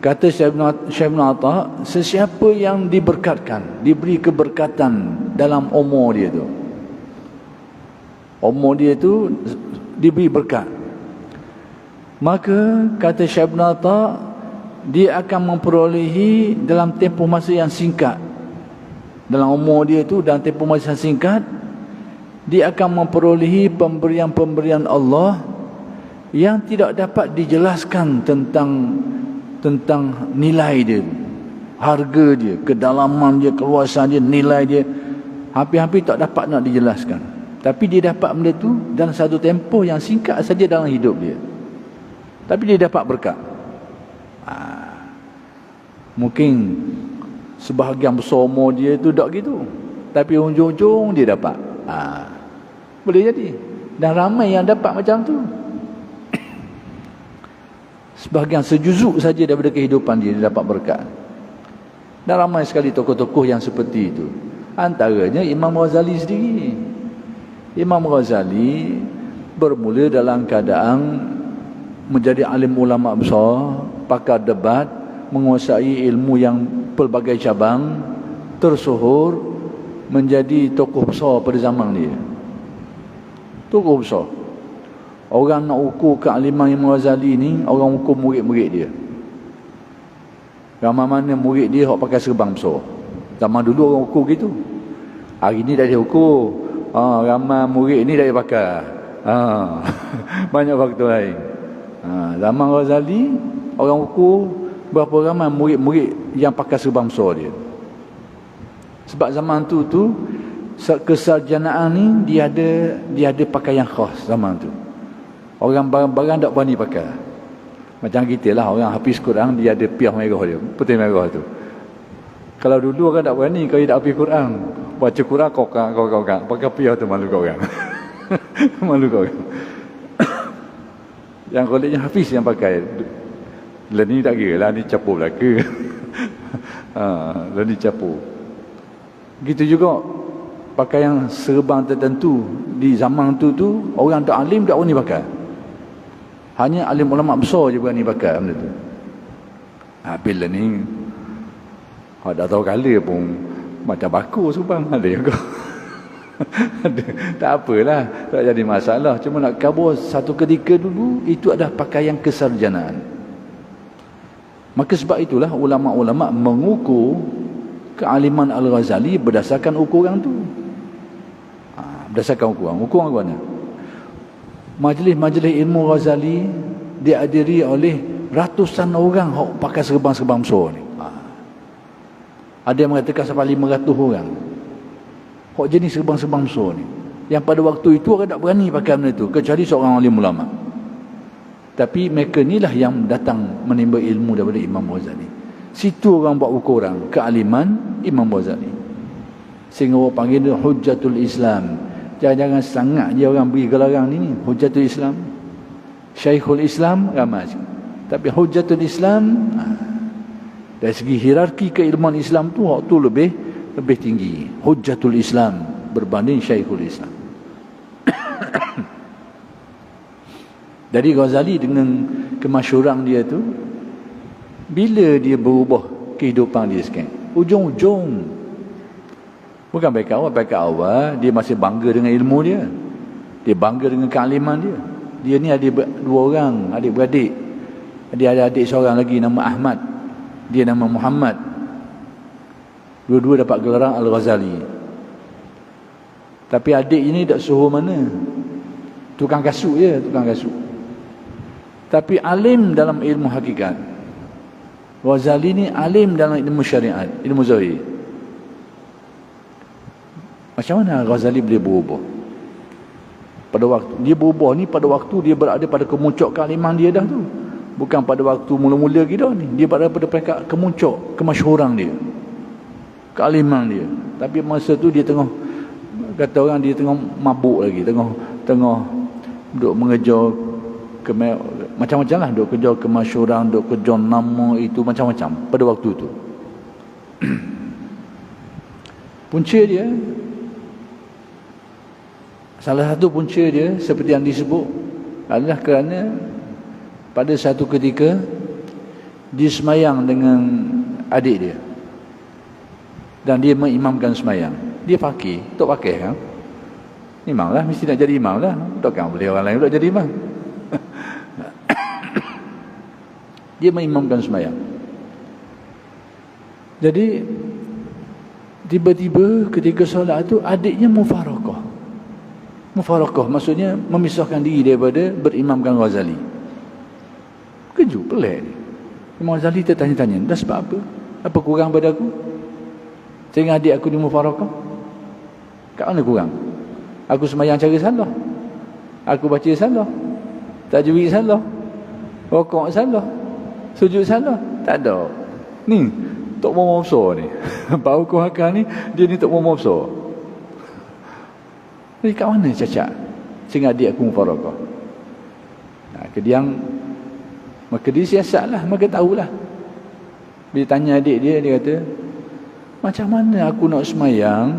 Kata Syekh Atta, sesiapa yang diberkatkan, diberi keberkatan dalam umur dia tu. Umur dia tu diberi berkat. Maka kata Syekh Atta, dia akan memperolehi dalam tempoh masa yang singkat. Dalam umur dia tu dalam tempoh masa yang singkat, dia akan memperolehi pemberian-pemberian Allah yang tidak dapat dijelaskan tentang tentang nilai dia. Harga dia kedalaman dia keluasan dia nilai dia. Hampir-hampir tak dapat nak dijelaskan. Tapi dia dapat benda tu dalam satu tempoh yang singkat saja dalam hidup dia. Tapi dia dapat berkat. Ha. mungkin sebahagian besar umur dia tu tak gitu. Tapi ujung-ujung dia dapat. Ha. boleh jadi. Dan ramai yang dapat macam tu sebahagian sejuzuk saja daripada kehidupan dia, dia dapat berkat. Dan ramai sekali tokoh-tokoh yang seperti itu. Antaranya Imam Ghazali sendiri. Imam Ghazali bermula dalam keadaan menjadi alim ulama besar pakar debat menguasai ilmu yang pelbagai cabang tersohor menjadi tokoh besar pada zaman dia. Tokoh besar Orang nak ukur kealiman Imam Ghazali ni Orang ukur murid-murid dia. Ramai mana murid dia Yang pakai serban besar. Zaman dulu orang ukur gitu. Hari ni dah dia ukur. Ha, Ramai murid ni dah dia pakai. Ha, Banyak faktor lain. Ha, Zaman Ghazali Orang ukur Berapa ramai murid-murid Yang pakai serban besar dia. Sebab zaman tu tu Kesarjanaan ni Dia ada Dia ada pakaian khas Zaman tu Orang barang-barang tak berani pakai. Macam kita lah, orang hafiz Quran, dia ada piah merah dia. Putih merah tu. Kalau dulu orang tak berani, kalau tak hafiz Quran, baca Quran, kau kau kau kau kau. Pakai piah tu malu kau orang. malu kau orang. yang koleknya hafiz yang pakai. Lah ni tak kira lah, ni capur belaka. ha, lah ni capur. Gitu juga, pakaian serban tertentu di zaman tu tu, orang tak alim tak berani pakai. Hanya alim ulama besar je berani pakai benda tu. Ha, bila ni ha, dah tahu kali pun macam baku subang ada juga. tak apalah, tak jadi masalah. Cuma nak kabur satu ketika dulu itu adalah pakaian kesarjanaan. Maka sebab itulah ulama-ulama mengukur kealiman Al-Ghazali berdasarkan ukuran tu. Ha, berdasarkan ukuran. Ukuran apa? Majlis-majlis ilmu Ghazali dihadiri oleh ratusan orang yang pakai serban-serban besar ni. Ha. Ada yang mengatakan sampai 500 orang. Hak jenis serban-serban besar ni. Yang pada waktu itu orang tak berani pakai benda itu kecuali seorang alim ulama. Tapi mereka inilah yang datang menimba ilmu daripada Imam Ghazali. Situ orang buat ukuran kealiman Imam Ghazali. Sehingga orang panggil dia Hujjatul Islam. Jangan-jangan sangat je orang beri gelaran ni. Hujatul Islam. Syekhul Islam ramai Tapi Hujatul Islam ha, dari segi hierarki keilmuan Islam tu waktu lebih lebih tinggi. Hujatul Islam berbanding Syekhul Islam. Dari Ghazali dengan kemasyuran dia tu bila dia berubah kehidupan dia sekarang ujung-ujung Bukan baik awal, baik awal dia masih bangga dengan ilmu dia. Dia bangga dengan kealiman dia. Dia ni ada dua orang, adik-beradik. Dia ada adik seorang lagi nama Ahmad. Dia nama Muhammad. Dua-dua dapat gelaran Al-Ghazali. Tapi adik ini tak suruh mana. Tukang kasut je, tukang kasut. Tapi alim dalam ilmu hakikat. Ghazali ni alim dalam ilmu syariat, ilmu zahir. Macam mana Ghazali boleh berubah? Pada waktu dia berubah ni pada waktu dia berada pada kemuncak kealiman dia dah tu. Bukan pada waktu mula-mula kita ni. Dia berada pada peringkat kemuncak kemasyhuran dia. Kealiman dia. Tapi masa tu dia tengah kata orang dia tengah mabuk lagi, tengah tengah duk mengejar macam-macam lah duk kejar kemasyhuran, duk kejar nama itu macam-macam pada waktu tu. Punca dia Salah satu punca dia seperti yang disebut adalah kerana pada satu ketika dia semayang dengan adik dia. Dan dia mengimamkan semayang. Dia fakir tak pakai kan imam lah mesti nak jadi imam lah. Takkan boleh orang lain pula jadi imam. Dia mengimamkan semayang. Jadi tiba-tiba ketika solat tu adiknya mufarakah mufarakah maksudnya memisahkan diri daripada berimamkan Ghazali kejut pelik ni Imam Ghazali tertanya-tanya, dah sebab apa? Apa kurang pada aku? Sehingga adik aku di mufarakah? Kat mana kurang? Aku semayang cara salah. Aku baca salah. Tajwid salah. Rokok salah. Sujud salah. Tak ada. Ni, Tok Muhammad besar ni. Bau ku hakal ni, dia ni Tok Muhammad besar. Jadi kat mana cacat? Sehingga adik aku mufarakah. Nah, kediang Maka dia siasat lah, maka tahulah. Bila tanya adik dia, dia kata, macam mana aku nak semayang,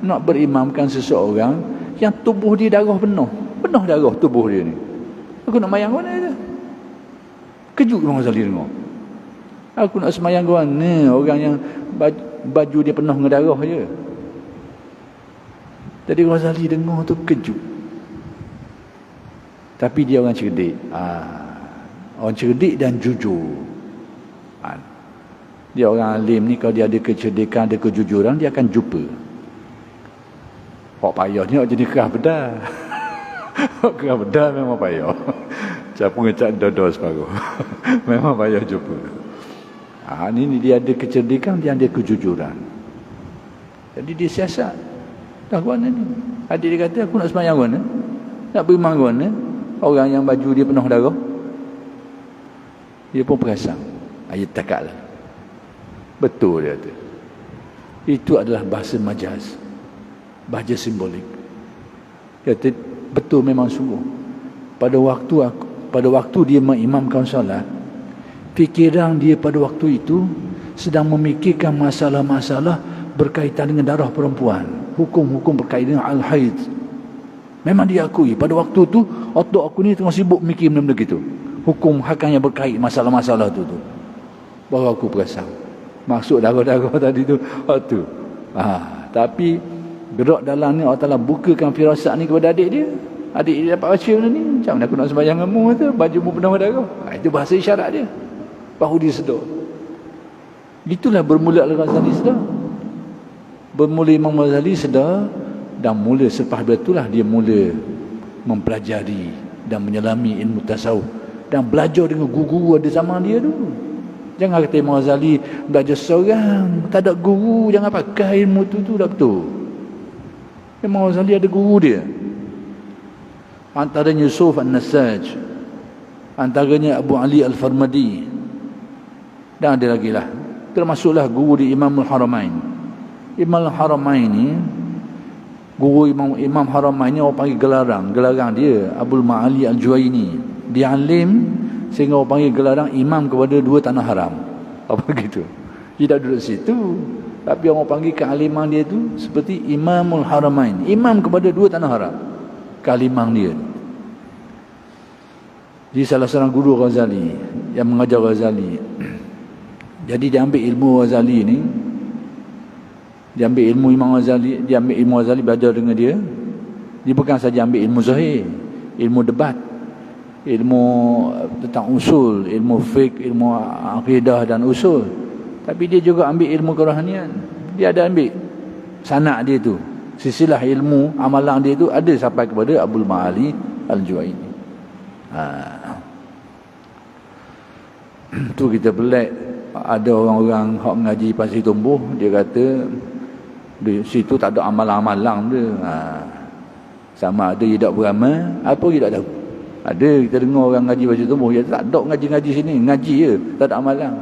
nak berimamkan seseorang yang tubuh dia darah penuh. Penuh darah tubuh dia ni. Aku nak mayang mana dia? Kejut Imam Ghazali dengar. Aku nak semayang ke mana orang yang baju, baju dia penuh dengan darah je. Jadi Ghazali dengar tu kejut. Tapi dia orang cerdik. Ah. Orang cerdik dan jujur. Ha. Dia orang alim ni kalau dia ada kecerdikan, ada kejujuran, dia akan jumpa. Hak payah ni jadi kerah bedah. Kerah bedah memang payah. Siapa ngecak dodo separuh. memang payah jumpa. Ha, ni, ni dia ada kecerdikan, dia ada kejujuran. Jadi dia siasat. Dah mana ni? Adik dia kata, aku nak semayang mana? Nak pergi mana? Orang yang baju dia penuh darah dia pun perasan. Ayat takak lah. Betul dia tu itu adalah bahasa majaz. Bahasa simbolik. Dia kata betul memang sungguh. Pada waktu aku, pada waktu dia mengimamkan solat fikiran dia pada waktu itu sedang memikirkan masalah-masalah berkaitan dengan darah perempuan hukum-hukum berkaitan dengan al-haid. Memang dia akui pada waktu tu otak aku ni tengah sibuk mikir benda-benda gitu. Hukum hakam yang berkait masalah-masalah tu tu. Baru aku perasan. Maksud darah-darah tadi tu waktu ha, tapi gerak dalam ni Allah Ta'ala bukakan firasat ni kepada adik dia. Adik dia dapat baca benda ni. Macam mana aku nak sembahyang dengan mu tu baju mu penuh darah ha, itu bahasa isyarat dia. Baru dia sedar. Itulah bermula Al-Ghazali sedar bermula Imam Ghazali sedar dan mula selepas itulah dia mula mempelajari dan menyelami ilmu tasawuf dan belajar dengan guru ada zaman dia tu jangan kata Imam Ghazali belajar seorang tak ada guru jangan pakai ilmu tu tu dah betul. Imam Ghazali ada guru dia. Antaranya Yusuf An-Nasaj antaranya Abu Ali Al-Farmadi dan ada lagi lah. Termasuklah guru di Imam Al-Haramain Imam Al-Haramain ni guru Imam Imam Haramain ni orang panggil gelarang. Gelarang dia Abdul Ma'ali Al-Juwaini. Dia alim sehingga orang panggil gelarang imam kepada dua tanah haram. Apa gitu? Dia tak duduk situ. Tapi orang panggil kealiman dia tu seperti imamul haramain imam kepada dua tanah haram. Kealiman dia di salah seorang guru Ghazali yang mengajar Ghazali. Jadi dia ambil ilmu Ghazali ni dia ambil ilmu Imam Ghazali dia ambil ilmu Ghazali belajar dengan dia dia bukan saja ambil ilmu zahir ilmu debat ilmu tentang usul, ilmu fiqh, ilmu akidah dan usul. Tapi dia juga ambil ilmu kerohanian. Dia ada ambil sanak dia tu. Sisilah ilmu amalan dia tu ada sampai kepada Abdul Ma'ali Al-Juwaini. Ha. tu kita pelik ada orang-orang hak mengaji pasir tumbuh dia kata di situ tak ada amalan-amalan dia. Ha. Sama ada dia tak beramal, apa dia tak tahu. Ada kita dengar orang ngaji baca tumbuh, ya tak ada ngaji-ngaji sini, ngaji je, tak ada amalan.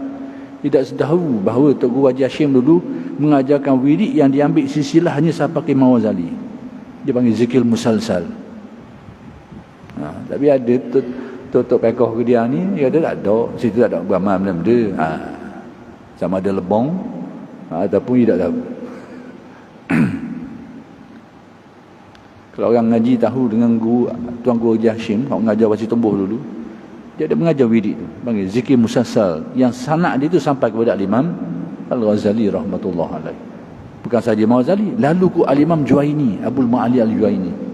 Tidak sedahu bahawa Tok Guru Haji Hashim dulu mengajarkan wirid yang diambil sisilahnya sampai ke Mawazali. Dia panggil zikir musalsal. Ha, tapi ada tutup pekoh ke dia ni, dia ada tak ada, situ tak ada beramal benda-benda. Ha, sama ada lebong, ha, ataupun dia tak tahu. Kalau orang ngaji tahu dengan guru Tuan Guru Haji Hashim Kalau mengajar baca tumbuh dulu dia ada mengajar wirid tu. Panggil zikir musassal. Yang sanak dia tu sampai kepada al-imam al-ghazali rahmatullah alaih. Bukan saja imam ghazali lalu ku al-imam juaini abul ma'ali al-juaini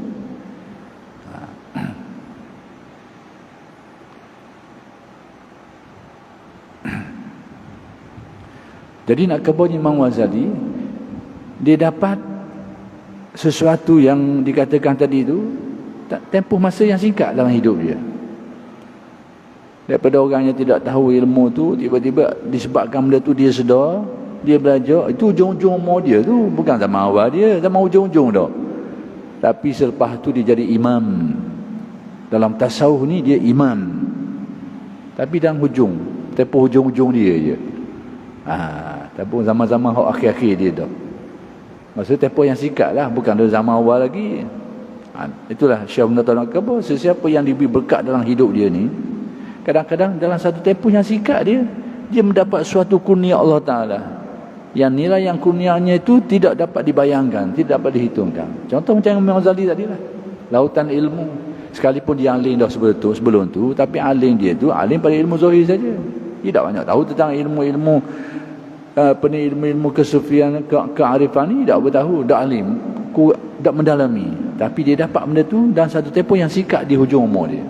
jadi nak kebun imam ghazali dia dapat sesuatu yang dikatakan tadi tu tempoh masa yang singkat dalam hidup dia. Daripada orang yang tidak tahu ilmu tu tiba-tiba disebabkan benda tu dia sedar dia belajar itu ujung-ujung umur dia tu. Bukan zaman awal dia zaman ujung-ujung dah. Tapi selepas tu dia jadi imam. Dalam tasawuf ni dia imam. Tapi dalam hujung tempoh hujung-hujung dia je. Ha, tapi zaman-zaman akhir-akhir dia dah maksudnya tempoh yang singkat lah bukan dari zaman awal lagi. Ha, itulah Syah Bunda Ta'ala sesiapa yang diberi berkat dalam hidup dia ni kadang-kadang dalam satu tempoh yang singkat dia dia mendapat suatu kurnia Allah Ta'ala. Yang nilai yang kurnianya itu tidak dapat dibayangkan tidak dapat dihitungkan. Contoh macam Imam Ghazali tadi lah. Lautan ilmu. Sekalipun dia alim dah sebelum tu, sebelum tu tapi alim dia tu alim pada ilmu zahir saja. Tidak banyak tahu tentang ilmu-ilmu apa ni ilmu-ilmu kesufian ke kearifan ni tidak bertahu tak alim tak mendalami. Tapi dia dapat benda tu dan satu tempoh yang singkat di hujung umur dia